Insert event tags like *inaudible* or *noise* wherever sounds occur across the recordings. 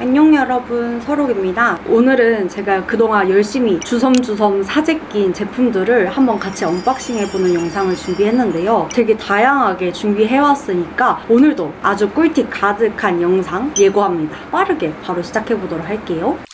안녕 여러분 서록입니다. 오늘은 제가 그동안 열심히 주섬주섬 사재낀 제품들을 한번 같이 언박싱 해보는 영상을 준비했는데요. 되게 다양하게 준비해왔으니까 오늘도 아주 꿀팁 가득한 영상 예고합니다. 빠르게 바로 시작해보도록 할게요. 첫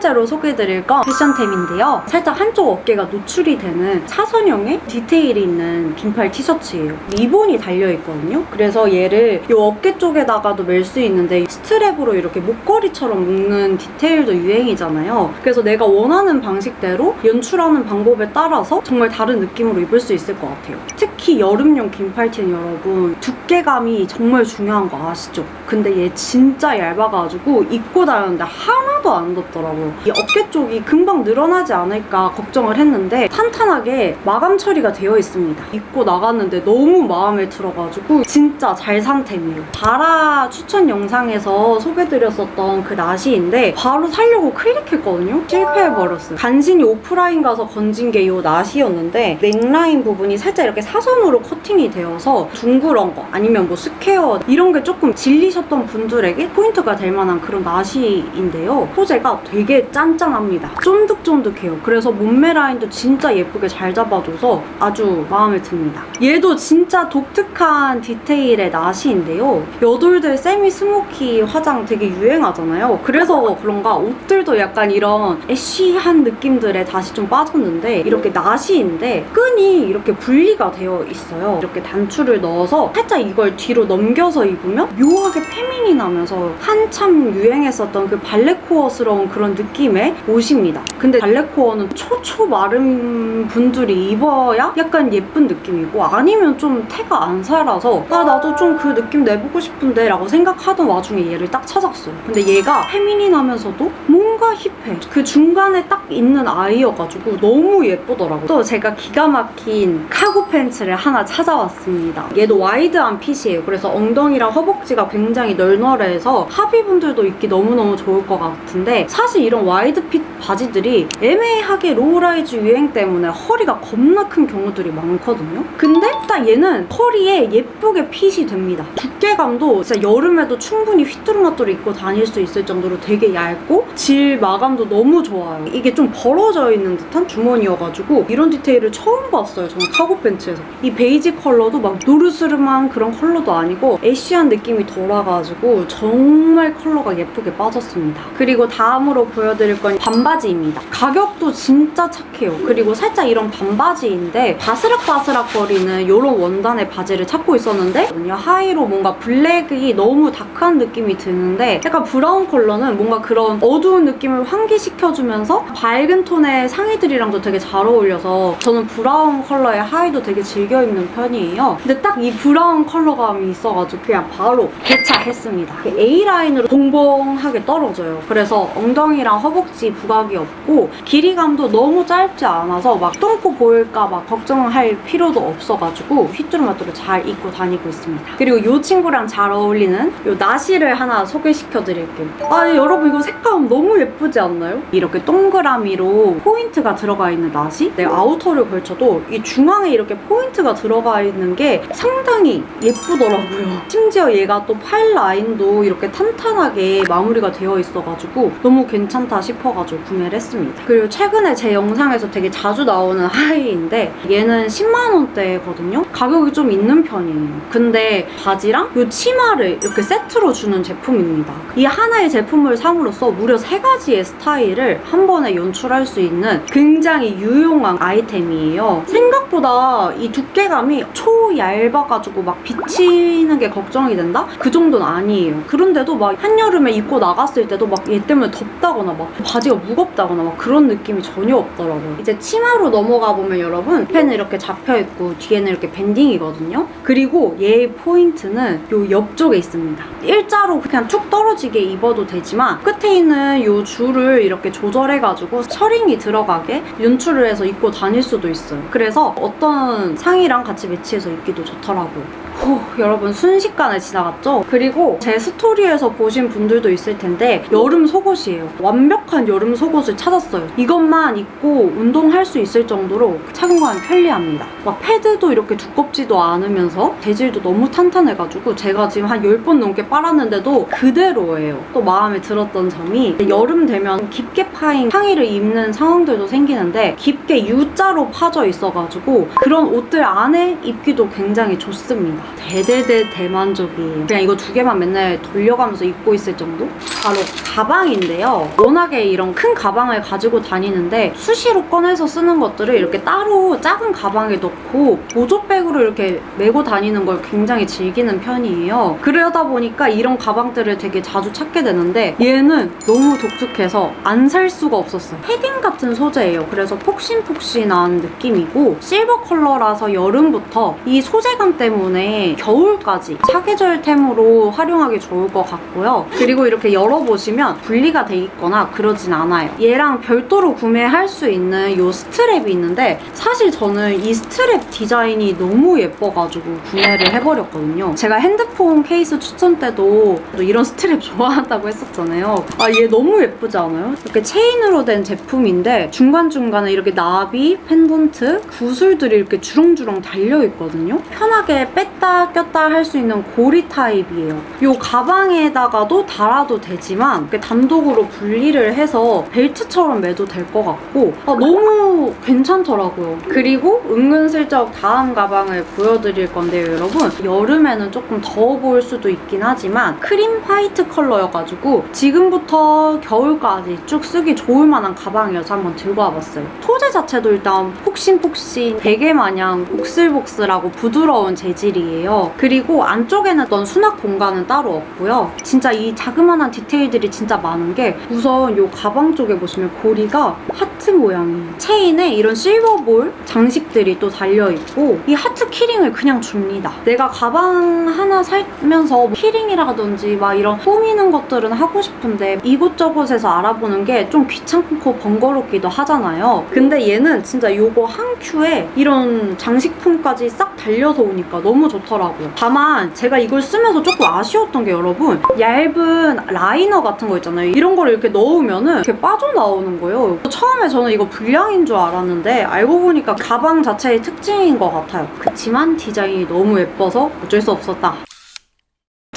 번째로 소개해드릴 건 패션템인데요. 살짝 한쪽 어깨가 노출이 되는 사선형의 디테일이 있는 긴팔 티셔츠예요. 리본이 달려있거든요. 그래서 얘를 이 어깨 쪽에다가도 멜 수 있는데 스트랩으로 이렇게 목걸이처럼 묶는 디테일도 유행이잖아요. 그래서 내가 원하는 방식대로 연출하는 방법에 따라서 정말 다른 느낌으로 입을 수 있을 것 같아요. 특히 여름용 긴팔티는 여러분 두께감이 정말 중요한 거 아시죠? 근데 얘 진짜 얇아가지고 입고 다녔는데 하나도 안 덥더라고요. 이 어깨 쪽이 금방 늘어나지 않을까 걱정을 했는데 탄탄하게 마감 처리가 되어 있습니다. 입고 나갔는데 너무 마음에 들어가지고 진짜 잘산 템이에요. 바라 추천 영상에서 소개드렸었던 그 나시인데 바로 살려고 클릭했거든요. 실패해버렸어요. 간신히 오프라인 가서 건진 게 이 나시였는데 넥라인 부분이 살짝 이렇게 사선으로 커팅이 되어서 둥그런 거 아니면 뭐 스퀘어 이런 게 조금 질리셨던 분들에게 포인트가 될 만한 그런 나시인데요. 소재가 되게 짠짠합니다. 쫀득쫀득해요. 그래서 몸매 라인도 진짜 예쁘게 잘 잡아줘서 아주 마음에 듭니다. 얘도 진짜 독특한 디테일의 나시인데요. 여돌들 세미 스모키 화장 되게 유행하잖아요. 그래서 그런가 옷들도 약간 이런 애쉬한 느낌들에 다시 좀 빠졌는데 이렇게 나시인데 끈이 이렇게 분리가 되어 있어요. 이렇게 단추를 넣어서 살짝 이걸 뒤로 넘겨서 입으면 묘하게 페미닌하면서 한참 유행했었던 그 발레코어스러운 그런 느낌 의 옷입니다. 근데 발레코어는 초초 마른 분들이 입어야 약간 예쁜 느낌이고 아니면 좀 태가 안 살아서 아 나도 좀 그 느낌 내보고 싶은데 라고 생각하던 와중에 얘를 딱 찾았어요. 근데 얘가 페미닌하면서도 뭔가 힙해. 그 중간에 딱 있는 아이여가지고 너무 예쁘더라고요. 또 제가 기가 막힌 카고 팬츠를 하나 찾아왔습니다. 얘도 와이드한 핏이에요. 그래서 엉덩이랑 허벅지가 굉장히 널널해서 하비분들도 입기 너무너무 좋을 것 같은데 사실 이런 와이드 핏 바지들이 애매하게 로우라이즈 유행 때문에 허리가 겁나 큰 경우들이 많거든요. 근데 딱 얘는 허리에 예쁘게 핏이 됩니다. 두께감도 진짜 여름에도 충분히 휘뚜루마뚜루 입고 다닐 수 있을 정도로 되게 얇고 질 마감도 너무 좋아요. 이게 좀 벌어져 있는 듯한 주머니여가지고 이런 디테일을 처음 봤어요. 저는 카고 팬츠에서. 이 베이지 컬러도 막 노르스름한 그런 컬러도 아니고 애쉬한 느낌이 돌아가지고 정말 컬러가 예쁘게 빠졌습니다. 그리고 다음으로 보 여드릴 건 반바지입니다. 가격도 진짜 착해요. 그리고 살짝 이런 반바지인데 바스락바스락 거리는 이런 원단의 바지를 찾고 있었는데 하의로 뭔가 블랙이 너무 다크한 느낌이 드는데 약간 브라운 컬러는 뭔가 그런 어두운 느낌을 환기시켜주면서 밝은 톤의 상의들이랑도 되게 잘 어울려서 저는 브라운 컬러의 하의도 되게 즐겨 입는 편이에요. 근데 딱 이 브라운 컬러감이 있어가지고 그냥 바로 개차했습니다. A라인으로 봉봉하게 떨어져요. 그래서 엉덩이랑 허벅지 부각이 없고 길이감도 너무 짧지 않아서 막 똥꼬 보일까 막 걱정할 필요도 없어가지고 휘뚜루마뚜루 잘 입고 다니고 있습니다. 그리고 이 친구랑 잘 어울리는 이 나시를 하나 소개시켜 드릴게요. 아 여러분 이거 색감 너무 예쁘지 않나요? 이렇게 동그라미로 포인트가 들어가 있는 나시? 내 아우터를 걸쳐도 이 중앙에 이렇게 포인트가 들어가 있는 게 상당히 예쁘더라고요. 심지어 얘가 또 팔 라인도 이렇게 탄탄하게 마무리가 되어 있어가지고 너무 괜찮 다 싶어가지고 구매를 했습니다. 그리고 최근에 제 영상에서 되게 자주 나오는 하이인데 얘는 10만 원대거든요? 가격이 좀 있는 편이에요. 근데 바지랑 이 치마를 이렇게 세트로 주는 제품입니다. 이 하나의 제품을 삼으로써 무려 세 가지의 스타일을 한 번에 연출할 수 있는 굉장히 유용한 아이템이에요. 생각보다 이 두께감이 초 얇아가지고 막 비치는 게 걱정이 된다? 그 정도는 아니에요. 그런데도 막 한여름에 입고 나갔을 때도 막 얘 때문에 덥다거나 막 바지가 무겁다거나 막 그런 느낌이 전혀 없더라고요. 이제 치마로 넘어가 보면 여러분 팬은 이렇게 잡혀 있고 뒤에는 이렇게 밴딩이거든요. 그리고 얘의 포인트는 요 옆쪽에 있습니다. 일자로 그냥 툭 떨어지게 입어도 되지만 끝에 있는 요 줄을 이렇게 조절해가지고 셔링이 들어가게 연출을 해서 입고 다닐 수도 있어요. 그래서 어떤 상의랑 같이 매치해서 입기도 좋더라고요. 후, 여러분 순식간에 지나갔죠? 그리고 제 스토리에서 보신 분들도 있을 텐데 여름 속옷이에요. 완벽한 여름 속옷을 찾았어요. 이것만 입고 운동할 수 있을 정도로 착용감이 편리합니다. 막 패드도 이렇게 두껍지도 않으면서 재질도 너무 탄탄해가지고 제가 지금 한 10번 넘게 빨았는데도 그대로예요. 또 마음에 들었던 점이 여름 되면 깊게 파인 상의를 입는 상황들도 생기는데 깊게 U자로 파져 있어가지고 그런 옷들 안에 입기도 굉장히 좋습니다. 대대대 대만족이에요. 그냥 이거 두 개만 맨날 돌려가면서 입고 있을 정도? 바로 가방인데요. 워낙에 이런 큰 가방을 가지고 다니는데 수시로 꺼내서 쓰는 것들을 이렇게 따로 작은 가방에 넣고 보조백으로 이렇게 메고 다니는 걸 굉장히 즐기는 편이에요. 그러다 보니까 이런 가방들을 되게 자주 찾게 되는데 얘는 너무 독특해서 안 살 수가 없었어요. 패딩 같은 소재예요. 그래서 폭신폭신한 느낌이고 실버 컬러라서 여름부터 이 소재감 때문에 겨울까지 사계절템으로 활용하기 좋을 것 같고요. 그리고 이렇게 열어보시면 분리가 돼 있거나 그러진 않아요. 얘랑 별도로 구매할 수 있는 이 스트랩이 있는데 사실 저는 이 스트랩 디자인이 너무 예뻐가지고 구매를 해버렸거든요. 제가 핸드폰 케이스 추천 때도 또 이런 스트랩 *laughs* 좋아한다고 했었잖아요. 아, 얘 너무 예쁘지 않아요? 이렇게 체인으로 된 제품인데 중간중간에 이렇게 나비, 펜던트, 구슬들이 이렇게 주렁주렁 달려있거든요. 편하게 뺐다 꼈다 할 수 있는 고리 타입이에요. 이 가방에다가도 달아도 되지만 이렇게 단독으로 분리를 해서 벨트처럼 매도 될 것 같고 아, 너무 괜찮 더라고요. 그리고 은근슬쩍 다음 가방을 보여드릴 건데요, 여러분. 여름에는 조금 더워 보일 수도 있긴 하지만 크림 화이트 컬러여가지고 지금부터 겨울까지 쭉 쓰기 좋을 만한 가방이어서 한번 들고 와봤어요. 소재 자체도 일단 폭신폭신 베개 마냥 복슬복슬하고 부드러운 재질이에요. 그리고 안쪽에는 어떤 수납 공간은 따로 없고요. 진짜 이 자그마한 디테일들이 진짜 많은 게 우선 이 가방 쪽에 보시면 고리가 하트 모양이에요. 체인에 이런 실버볼 장식들이 또 달려있고 이 하트 키링을 그냥 줍니다. 내가 가방 하나 살면서 키링이라든지 막 이런 꾸미는 것들은 하고 싶은데 이곳저곳에서 알아보는 게 좀 귀찮고 번거롭기도 하잖아요. 근데 얘는 진짜 요거 한 큐에 이런 장식품까지 싹 달려서 오니까 너무 좋더라고요. 다만 제가 이걸 쓰면서 조금 아쉬웠던 게 여러분 얇은 라이너 같은 거 있잖아요. 이런 거를 이렇게 넣으면은 이렇게 빠져나오는 거예요. 처음에 저는 이거 불량인 줄 알았 는데 알고 보니까 가방 자체의 특징인 것 같아요. 그치만 디자인이 너무 예뻐서 어쩔 수 없었다.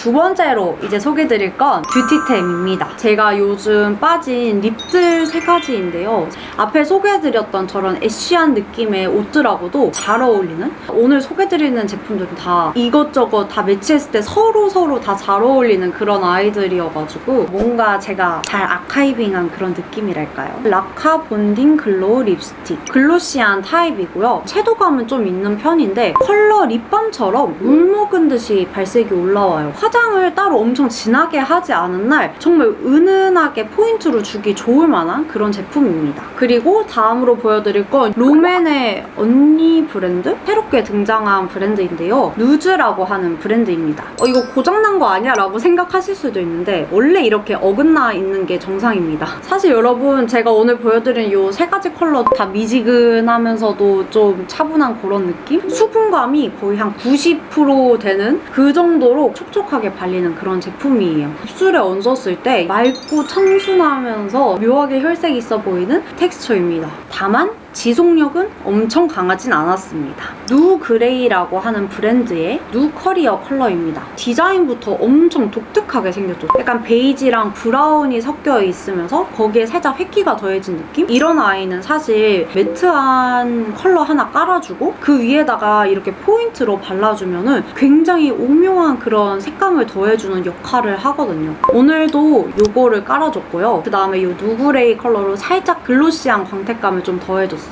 두 번째로 이제 소개드릴 건 뷰티템입니다. 제가 요즘 빠진 립들 세 가지인데요. 앞에 소개해드렸던 저런 애쉬한 느낌의 옷들하고도 잘 어울리는 오늘 소개드리는 제품들은 다 이것저것 다 매치했을 때 서로 서로 다 잘 어울리는 그런 아이들이어가지고 뭔가 제가 잘 아카이빙한 그런 느낌이랄까요? 라카 본딩 글로우 립스틱 글로시한 타입이고요. 채도감은 좀 있는 편인데 컬러 립밤처럼 물 먹은 듯이 발색이 올라와요. 화장을 따로 엄청 진하게 하지 않은 날 정말 은은하게 포인트로 주기 좋을 만한 그런 제품입니다. 그리고 다음으로 보여드릴 건 롬앤의 언니 브랜드? 새롭게 등장한 브랜드인데요. 누즈라고 하는 브랜드입니다. 어, 이거 고장난 거 아니야? 라고 생각하실 수도 있는데 원래 이렇게 어긋나 있는 게 정상입니다. 사실 여러분 제가 오늘 보여드린 이 세 가지 컬러 다 미지근하면서도 좀 차분한 그런 느낌? 수분감이 거의 한 90% 되는 그 정도로 촉촉하게 발리는 그런 제품이에요. 입술에 얹었을 때 맑고 청순하면서 묘하게 혈색 있어 보이는 텍스처입니다. 다만 지속력은 엄청 강하진 않았습니다. 누 그레이라고 하는 브랜드의 누 커리어 컬러입니다. 디자인부터 엄청 독특하게 생겼죠. 약간 베이지랑 브라운이 섞여 있으면서 거기에 살짝 획기가 더해진 느낌? 이런 아이는 사실 매트한 컬러 하나 깔아주고 그 위에다가 이렇게 포인트로 발라주면 은 굉장히 오묘한 그런 색감을 더해주는 역할을 하거든요. 오늘도 요거를 깔아줬고요. 그 다음에 이 누그레이 컬러로 살짝 글로시한 광택감을 좀 더해줬어요.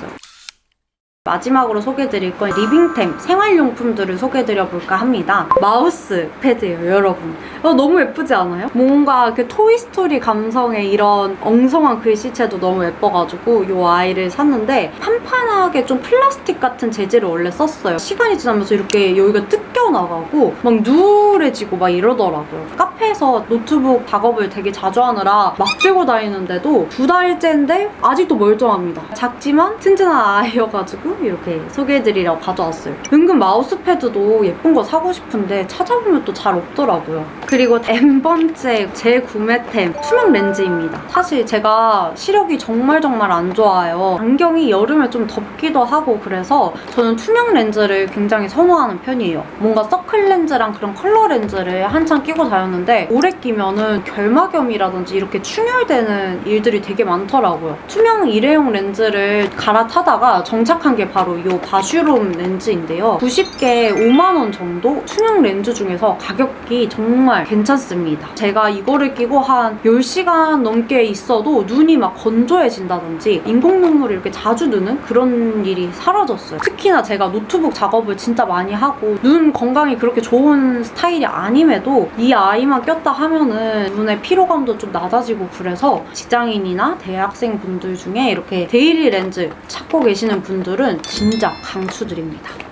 마지막으로 소개해드릴 건 리빙템 생활용품들을 소개해드려볼까 합니다. 마우스 패드예요, 여러분. 어, 너무 예쁘지 않아요? 뭔가 그 토이스토리 감성의 이런 엉성한 글씨체도 너무 예뻐가지고 이 아이를 샀는데 판판하게 좀 플라스틱 같은 재질을 원래 썼어요. 시간이 지나면서 이렇게 여기가 뜯겨 튀어나가고 막 누래지고 막 이러더라고요. 카페에서 노트북 작업을 되게 자주 하느라 막 들고 다니는데도 두 달째인데 아직도 멀쩡합니다. 작지만 튼튼한 아이여가지고 이렇게 소개해드리려 가져왔어요. 은근 마우스패드도 예쁜 거 사고 싶은데 찾아보면 또 잘 없더라고요. 그리고 N번째 재구매템 투명 렌즈입니다. 사실 제가 시력이 정말 정말 안 좋아요. 안경이 여름에 좀 덥기도 하고 그래서 저는 투명 렌즈를 굉장히 선호하는 편이에요. 뭔가 서클 렌즈랑 그런 컬러 렌즈를 한창 끼고 다녔는데 오래 끼면은 결막염이라든지 이렇게 충혈되는 일들이 되게 많더라고요. 투명 일회용 렌즈를 갈아타다가 정착한 게 바로 이 바슈롬 렌즈인데요. 90개에 5만 원 정도 투명 렌즈 중에서 가격이 정말 괜찮습니다. 제가 이거를 끼고 한 10시간 넘게 있어도 눈이 막 건조해진다든지 인공 눈물이 이렇게 자주 드는 그런 일이 사라졌어요. 특히나 제가 노트북 작업을 진짜 많이 하고 눈 건강 이 그렇게 좋은 스타일이 아님에도 이 아이만 꼈다 하면은 눈의 피로감도 좀 낮아지고 그래서 직장인이나 대학생 분들 중에 이렇게 데일리 렌즈 찾고 계시는 분들은 진짜 강추드립니다.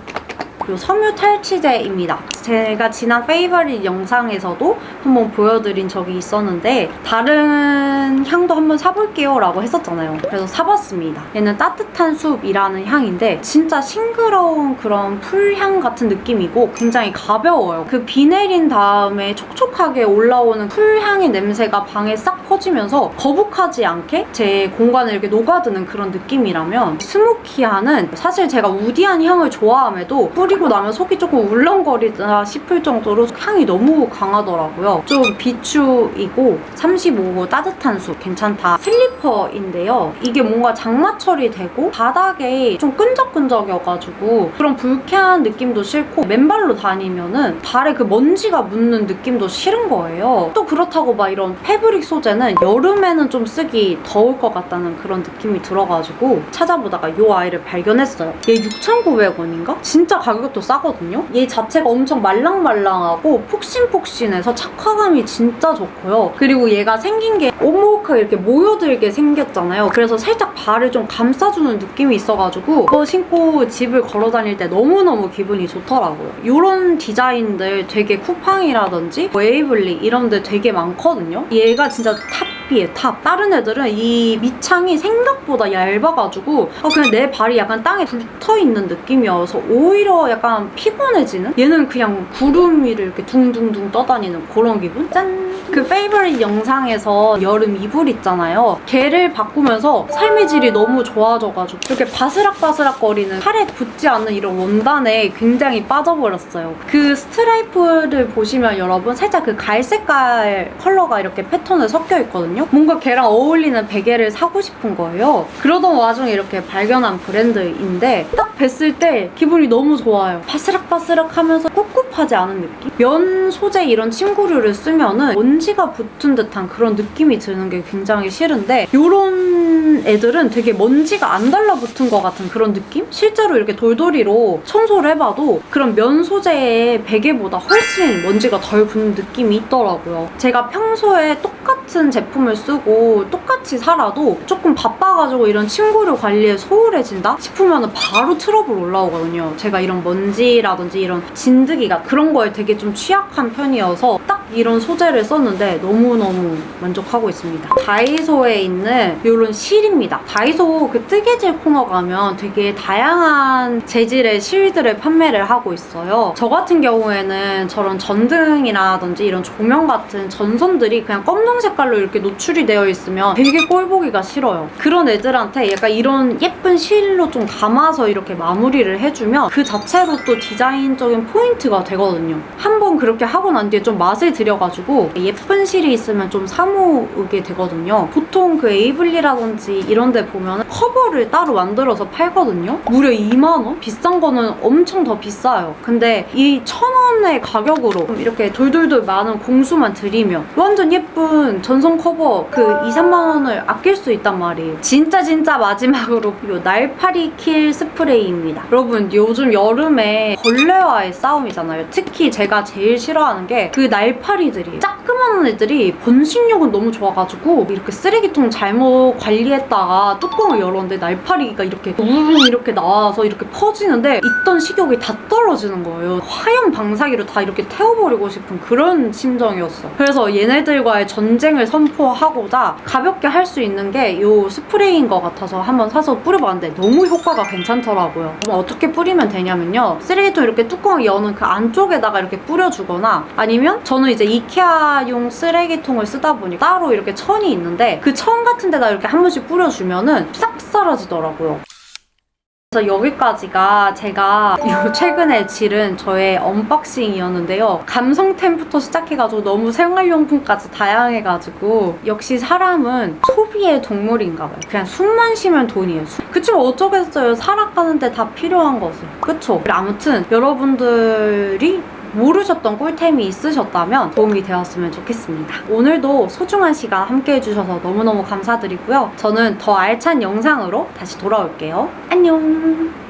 그리고 섬유 탈취제입니다. 제가 지난 페이버릿 영상에서도 한번 보여드린 적이 있었는데 다른 향도 한번 사볼게요 라고 했었잖아요. 그래서 사봤습니다. 얘는 따뜻한 숲이라는 향인데 진짜 싱그러운 그런 풀향 같은 느낌이고 굉장히 가벼워요. 그 비 내린 다음에 촉촉하게 올라오는 풀향의 냄새가 방에 싹 퍼지면서 거북하지 않게 제 공간에 이렇게 녹아드는 그런 느낌이라면 스모키하는 사실 제가 우디한 향을 좋아함에도 뿌리 고 나면 속이 조금 울렁거리다 싶을 정도로 향이 너무 강하더라고요. 좀 비추이고 35호 따뜻한 숲 괜찮다. 슬리퍼인데요. 이게 뭔가 장마철이 되고 바닥에 좀 끈적끈적여가지고 그런 불쾌한 느낌도 싫고 맨발로 다니면은 발에 그 먼지가 묻는 느낌도 싫은 거예요. 또 그렇다고 막 이런 패브릭 소재는 여름에는 좀 쓰기 더울 것 같다는 그런 느낌이 들어가지고 찾아보다가 이 아이를 발견했어요. 얘 6,900원인가? 진짜 가격 도 싸거든요. 얘 자체가 엄청 말랑말랑하고 폭신폭신해서 착화감이 진짜 좋고요. 그리고 얘가 생긴 게 오목하게 이렇게 모여들게 생겼잖아요. 그래서 살짝 발을 좀 감싸주는 느낌이 있어가지고 그거 신고 집을 걸어 다닐 때 너무너무 기분이 좋더라고요. 이런 디자인들 되게 쿠팡이라든지 웨이블리 이런 데 되게 많거든요. 얘가 진짜 탑 이에요, 탑. 다른 애들은 이 밑창이 생각보다 얇아가지고 아, 그냥 내 발이 약간 땅에 붙어있는 느낌이어서 오히려 약간 피곤해지는? 얘는 그냥 구름 위를 이렇게 둥둥둥 떠다니는 그런 기분? 짠! 그 페이버릿 영상에서 여름 이불 있잖아요. 걔를 바꾸면서 삶의 질이 너무 좋아져가지고 이렇게 바스락바스락 거리는 팔에 붙지 않는 이런 원단에 굉장히 빠져버렸어요. 그 스트라이프를 보시면 여러분 살짝 그 갈색깔 컬러가 이렇게 패턴에 섞여 있거든요. 뭔가 걔랑 어울리는 베개를 사고 싶은 거예요. 그러던 와중에 이렇게 발견한 브랜드인데 딱 뵀을 때 기분이 너무 좋아요. 바스락바스락 하면서 꿉꿉하지 않은 느낌? 면 소재 이런 침구류를 쓰면은 먼지가 붙은 듯한 그런 느낌이 드는 게 굉장히 싫은데 이런 애들은 되게 먼지가 안 달라붙은 것 같은 그런 느낌? 실제로 이렇게 돌돌이로 청소를 해봐도 그런 면 소재의 베개보다 훨씬 먼지가 덜 붙는 느낌이 있더라고요. 제가 평소에 똑같은 제품을 쓰고 똑같이 살아도 조금 바빠가지고 이런 침구류 관리에 소홀해진다 싶으면 바로 트러블 올라오거든요. 제가 이런 먼지라든지 이런 진드기가 그런 거에 되게 좀 취약한 편이어서 딱 이런 소재를 썼는데 너무너무 만족하고 있습니다. 다이소에 있는 이런 실입니다. 다이소 그 뜨개질 코너 가면 되게 다양한 재질의 실들을 판매를 하고 있어요. 저 같은 경우에는 저런 전등이라든지 이런 조명 같은 전선들이 그냥 검정 색 깔로 이렇게 노출이 되어 있으면 되게 꼴 보기가 싫어요. 그런 애들한테 약간 이런 예쁜 실로 좀 감아서 이렇게 마무리를 해주면 그 자체로 또 디자인적인 포인트가 되거든요. 한번 그렇게 하고 난 뒤에 좀 맛을 들여가지고 예쁜 실이 있으면 좀 사모으게 되거든요. 보통 그 에이블리라든지 이런 데 보면 커버를 따로 만들어서 팔거든요. 무려 2만원? 비싼 거는 엄청 더 비싸요. 근데 이 천원의 가격으로 이렇게 돌돌돌 많은 공수만 들이면 완전 예쁜 전선 커버 그 2, 3만 원을 아낄 수 있단 말이에요. 진짜 진짜 마지막으로 이 날파리 킬 스프레이입니다. 여러분 요즘 여름에 걸레와의 싸움이잖아요. 특히 제가 제일 싫어하는 게 그 날파리들이 짜끄만한 애들이 번식력은 너무 좋아가지고 이렇게 쓰레기통 잘못 관리했다가 뚜껑을 열었는데 날파리가 이렇게 우르르 이렇게 나와서 이렇게 퍼지는데 있던 식욕이 다 떨어지는 거예요. 화염 방사 장사기로 다 이렇게 태워버리고 싶은 그런 심정이었어. 그래서 얘네들과의 전쟁을 선포하고자 가볍게 할 수 있는 게 이 스프레이인 것 같아서 한번 사서 뿌려봤는데 너무 효과가 괜찮더라고요. 어떻게 뿌리면 되냐면요. 쓰레기통 이렇게 뚜껑 여는 그 안쪽에다가 이렇게 뿌려주거나 아니면 저는 이제 이케아 용 쓰레기통을 쓰다 보니 따로 이렇게 천이 있는데 그 천 같은 데다 이렇게 한 번씩 뿌려주면은 싹 사라지더라고요. 그래서 여기까지가 제가 요 *laughs* 최근에 지른 저의 언박싱이었는데요. 감성템부터 시작해가지고 너무 생활용품까지 다양해가지고 역시 사람은 소비의 동물인가 봐요. 그냥 숨만 쉬면 돈이에요. 숨. 그쵸 어쩌겠어요. 살아가는데 다 필요한 것을. 그쵸? 아무튼 여러분들이 모르셨던 꿀템이 있으셨다면 도움이 되었으면 좋겠습니다. 오늘도 소중한 시간 함께 해주셔서 너무너무 감사드리고요. 저는 더 알찬 영상으로 다시 돌아올게요. 안녕!